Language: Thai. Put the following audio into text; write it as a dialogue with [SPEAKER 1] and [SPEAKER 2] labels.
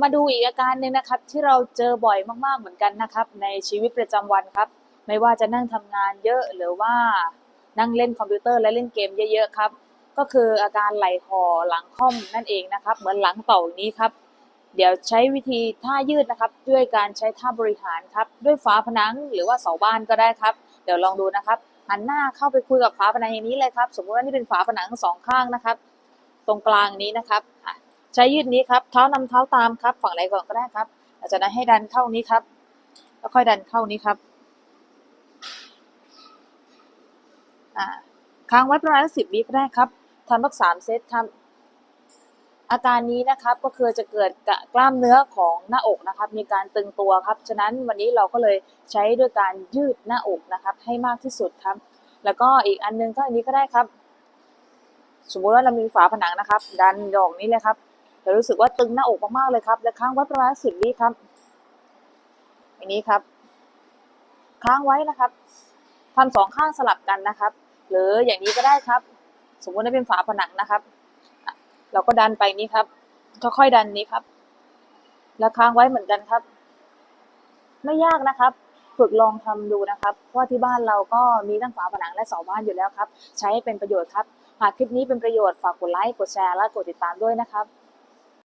[SPEAKER 1] มาดูอีกอาการหนึ่งนะครับที่เราเจอบ่อยมากๆเหมือนกันนะครับ ในชีวิตประจำวันครับ ไม่ว่าจะนั่งทำงานเยอะหรือว่านั่งเล่นคอมพิวเตอร์และเล่นเกมเยอะๆครับก็คืออาการไหล่หอหลังค่อมนั่นเองนะครับ เหมือนหลังเต่านี้ครับ เดี๋ยวใช้วิธีท่ายืดนะครับ ด้วยการใช้ท่าบริหารครับ ด้วยฝาผนังหรือว่าเสาบ้านก็ได้ครับ เดี๋ยวลองดูนะครับหันหน้าเข้าไปคุยกับฝาผนังอย่างนี้เลยครับ สมมติว่านี่เป็นฝาผนังสองข้างนะครับ ตรงกลางนี้นะครับ ใช้ยืดนี้ครับ เท้านำเท้าตามครับ ฝั่งไหนก่อนก็ได้ครับหลังจากนั้นให้ดันเข้านี้ครับ แล้วค่อยดันเข้านี้ครับค้างไว้ประมาณสิบวิก็ได้ครับทำสักสามเซตครับ อาการนี้นะครับก็คือจะเกิดกกล้ามเนื้อของหน้าอกนะครับ มีการตึงตัวครับ ฉะนั้นวันนี้เราก็เลยใช้ด้วยการยืดหน้าอกนะครับ ให้มากที่สุดครับ แล้วก็อีกอันนึงก็อันนี้ก็ได้ครับ สมมุติว่าเรามีฝาผนังนะครับ ดันดอกนี้เลยครับ จะรู้สึกว่าตึงหน้าอกมากๆเลยครับและค้างไว้ประมาณสิบวิครับอย่างนี้ครับ ค้างไว้นะครับทำสองข้างสลับกันนะครับ หรืออย่างนี้ก็ได้ครับ สมมุติว่าเป็นฝาผนังนะครับ เราก็ดันไปนี้ครับค่อยๆดันนี้ครับ แล้วค้างไว้เหมือนกันครับ ไม่ยากนะครับฝึกลองทำดูนะครับเพราะว่าที่บ้านเราก็มีทั้งฝาผนังและเสาบ้านอยู่แล้วครับ ใช้เป็นประโยชน์ครับ หากคลิปนี้เป็นประโยชน์ฝากกดไลค์กดแชร์และกดติดตามด้วยนะครับ